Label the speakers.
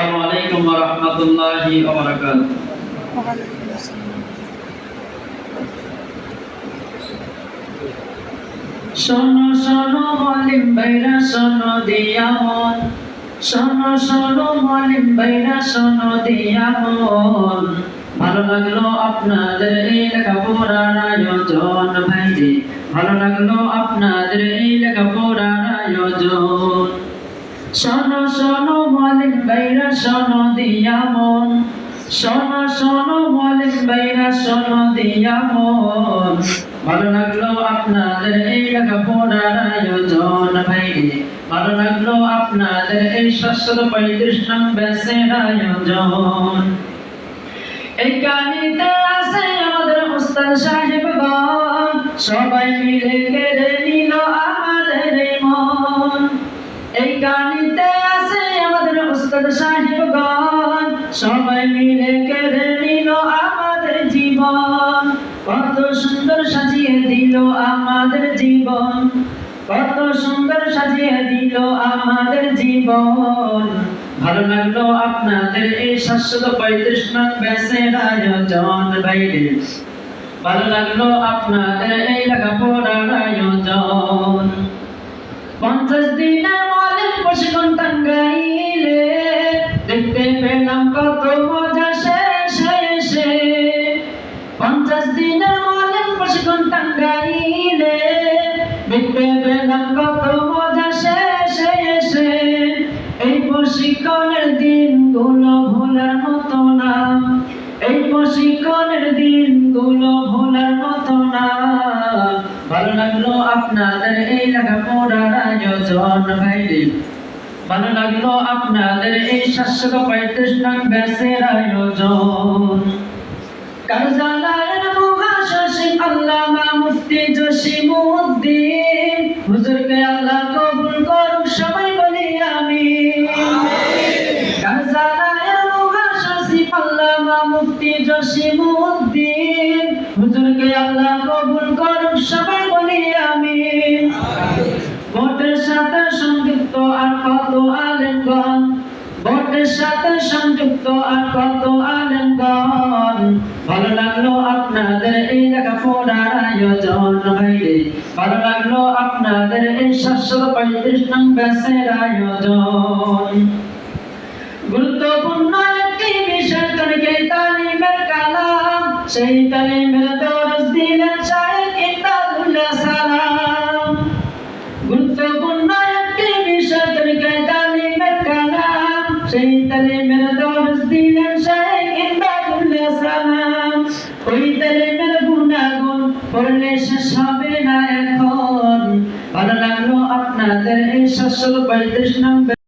Speaker 1: আসসালামু আলাইকুম ওয়া রাহমাতুল্লাহি ওয়া শোনো শোনো শোনো, দিয়া মন। শোনো শোনো শোনো, দিয়া মন। ভালো লাগল আপনাদের এই লেখা লেখাপড়ার আয়োজন, ভাইজি। ভালো লাগল আপনাদের এই লেখা লেখাপড়ার আয়োজন। শোনো শোনো, মলিক বাইরা শোনো, দিয়া মন। শোনো শোনো, মলিক বাইরা শোনো, দিয়া মন। ভালো লাগল আপনাদের এই লেখাপড়ার আয়োজন ভাইরে। ভালো লাগল আপনাদের এই শাশ্বত পঁয়ত্রিশ নং ব্যাসের আয়োজন। এই কাহিনীতে আছে আমাদের উস্তাদ সাহেবগণ। সবাই মিলে কেড়ে আমাদের সাহেবগণ সবাই মিলে কেড়ে নিল আমাদের জীবন। কত সুন্দর সাজিয়ে দিল আমাদের জীবন। কত সুন্দর সাজিয়ে দিল আমাদের জীবন। ভালো লাগল আপনাদের এই শাশ্বত পঁয়ত্রিশ নং ব্যাসের আয়োজন বাইরে ভালো লাগল আপনাদের এই লেখাপড়ার আয়োজন। মজা শেষে এসে। এই প্রশিক্ষণের ভোলার মতো না। এই প্রশিক্ষণের ভোলার মতো না। ভালো লাগল আপনাদের এই লেখাপড়ার আয়োজন ভাইরে। ভালো লাগল আপনাদের এই শাশ্বত পঁয়ত্রিশ নং ব্যাসের আয়োজন। কারজালায়ের মহাশাসী আল্লামা মুফতি জসিমউদ্দিন। হুজুরকে আল্লাহ কবুল করুক, সবাই বলি আমি কারজালায়ের মহাশাসী আল্লামা মুফতি জসিমউদ্দিন। হুজুরকে আল্লাহ কবুল করুক, সবাই বলি আমি ভোটের সাথে সংযুক্ত আর কত আলেমগণ? ভোটের সাথে সংযুক্ত আর কত ভালো লাগল আপনাদের এই লেখাপড়ার আয়োজন ভাইরে ভালো লাগল আপনাদের এই পঁয়ত্রিশ নং ব্যাসের আয়োজন। গুরুত্বপূর্ণ একটি বিষয় তরিকে তালিমের কালাম, সেই তালিমের দরজ দিলেন শাহেদ সালাম। গুরুত্বপূর্ণ একটি বিষয় তালিমের কালাম, সেই তালিমের হবে না এখন? ভালো লাগল আপনাদের এই শাশ্বত পঁয়ত্রিশ নম্বর